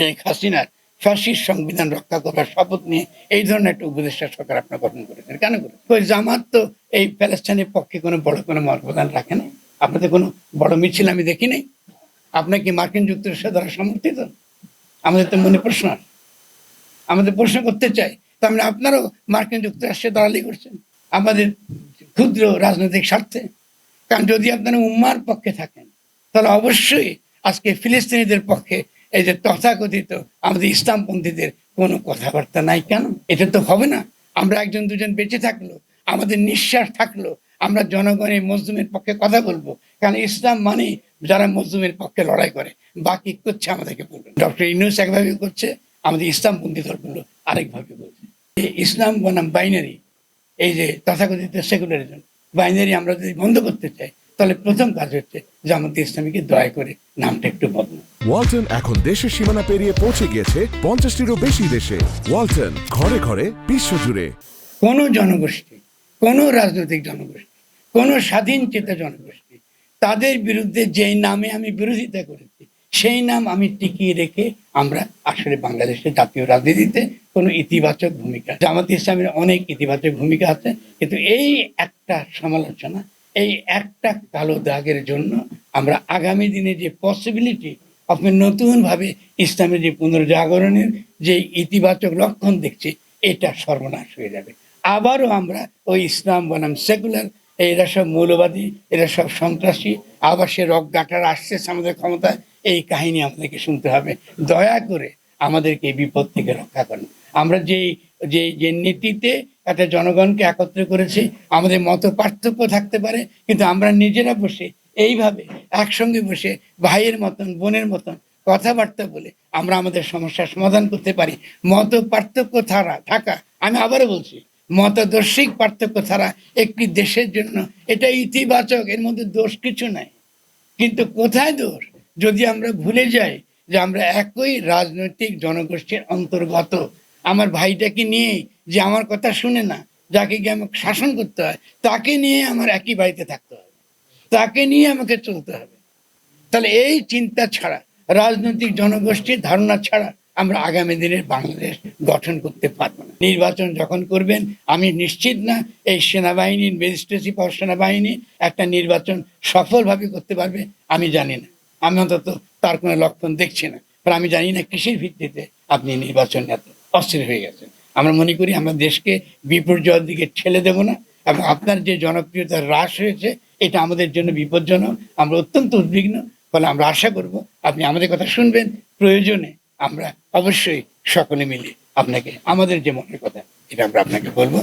শেখ হাসিনার ফাঁসির সংবিধান রক্ষা করার শপথ নিয়ে এই ধরনের একটা উপদেষ্টা সরকার আপনার গঠন করেছেন। কেন করেছেন? ওই জামাত তো এই প্যালেস্টাইনের পক্ষে কোনো বড় কোনো অবদান রাখে না আপনাদের কোনো বড় মিছিল আমি দেখি নাই। আপনার কি মার্কিন যুক্তরাষ্ট্র দ্বারা সমর্থিত? আমাদের তো মনে প্রশ্ন। আমাদের প্রশ্ন করতে চাই তার মানে আপনারও মার্কিন যুক্তরাষ্ট্রে দালালি করছেন। আমাদের ক্ষুদ্র রাজনৈতিক স্বার্থে। কারণ যদি আপনারা উম্মার পক্ষে থাকেন, তাহলে অবশ্যই আজকে ফিলিস্তিনিদের পক্ষে এই যে তথাকথিত আমাদের ইসলামপন্থীদের কোনো কথাবার্তা নাই কেন? এটা তো হবে না। আমরা একজন, দুজন বেঁচে থাকল, আমাদের নিঃশ্বাস থাকল, আমরা জনগণের মজলুমের পক্ষে কথা বলব। কারণ ইসলাম মানে যারা মজলুমের পক্ষে লড়াই করে, বাকি করছে আমাদেরকে বলবেন ডক্টর ইউনুস একভাবে করছে আমাদের ইসলামপন্থী দলগুলো আরেকভাবে বলছে। ইসলাম বনাম বাইনারি, এই যে তথাকথিত সেকুলারিজম, বাইনারি আমরা যদি বন্ধ করতে চাই তাহলে প্রথম কাজ হচ্ছে জামাতে ইসলামীকে দয়া করে নামটা একটু বদলান। ওয়ালটন এখন দেশের সীমানা পেরিয়ে পৌঁছে গিয়েছে পঞ্চাশটিরও বেশি দেশে। ওয়ালটন ঘরে ঘরে বিশ্বজুড়ে। কোনো জনগোষ্ঠী কোনো রাজনৈতিক জনগোষ্ঠী কোনো স্বাধীন চেতা জনগোষ্ঠী তাদের বিরুদ্ধে যেই নামে আমি বিরোধিতা করেছি সেই নাম আমি টিকিয়ে রেখে আমরা আসলে বাংলাদেশের জাতীয় রাজনীতিতে কোনো ইতিবাচক ভূমিকা জামাত ইসলামের অনেক ইতিবাচক ভূমিকা আছে কিন্তু এই একটা সমালোচনা এই একটা কালো দাগের জন্য আমরা আগামী দিনে যে পসিবিলিটি আপনি নতুনভাবে ইসলামের যে পুনর্জাগরণের যে ইতিবাচক লক্ষণ দেখছি, এটা সর্বনাশ হয়ে যাবে। আবারও আমরা ওই ইসলাম বনাম সেকুলার, এরা সব মৌলবাদী, এরা সব সন্ত্রাসী, আবার সে রক গাঁটার আসছে আমাদের ক্ষমতায়, এই কাহিনী আমাদেরকে শুনতে হবে। দয়া করে আমাদেরকে এই বিপদ থেকে রক্ষা করেন। আমরা যে যে নীতিতে একটা জনগণকে একত্র করেছি। আমাদের মত পার্থক্য থাকতে পারে, কিন্তু আমরা নিজেরা বসে এইভাবে একসঙ্গে বসে ভাইয়ের মতন, বোনের মতন কথাবার্তা বলে আমরা আমাদের সমস্যার সমাধান করতে পারি। মত পার্থক্য ছাড়া থাকা, আমি আবারও বলছি, মতদর্শিক পার্থক্য ছাড়া একটি দেশের জন্য এটা ইতিবাচক, এর মধ্যে দোষ কিছু নাই। কিন্তু কোথায় দোষ? যদি আমরা ভুলে যাই যে আমরা একই রাজনৈতিক জনগোষ্ঠীর অন্তর্গত আমার ভাইটাকে নিয়ে যে আমার কথা শুনে না, যাকে গিয়ে আমাকে শাসন করতে হয়, তাকে নিয়ে আমার একই বাড়িতে থাকতে হবে। তাকে নিয়ে আমাকে চলতে হবে। তাহলে এই চিন্তা ছাড়া, রাজনৈতিক জনগোষ্ঠীর ধারণা ছাড়া আমরা আগামী দিনের বাংলাদেশ গঠন করতে পারব না। নির্বাচন যখন করবেন, আমি নিশ্চিত না, এই সেনাবাহিনীর ম্যাজিস্ট্রেসি পাওয়ার সেনাবাহিনী একটা নির্বাচন সফলভাবে করতে পারবে, আমি জানি না। আমি অন্তত তার কোনো লক্ষণ দেখছি না। আমি জানি না কৃষির ভিত্তিতে আপনি নির্বাচন এত অস্থির হয়ে গেছেন আমরা মনে করি আমরা দেশকে বিপর্যয়ের দিকে ঠেলে দেব না এবং আপনার যে জনপ্রিয়তা হ্রাস হয়েছে, এটা আমাদের জন্য বিপজ্জনক। আমরা অত্যন্ত উদ্বিগ্ন, ফলে আমরা আশা করব আপনি আমাদের কথা শুনবেন। প্রয়োজনে আমরা অবশ্যই সকলে মিলে আপনাকে, আমাদের যে মনের কথা, এটা আমরা আপনাকে বলব।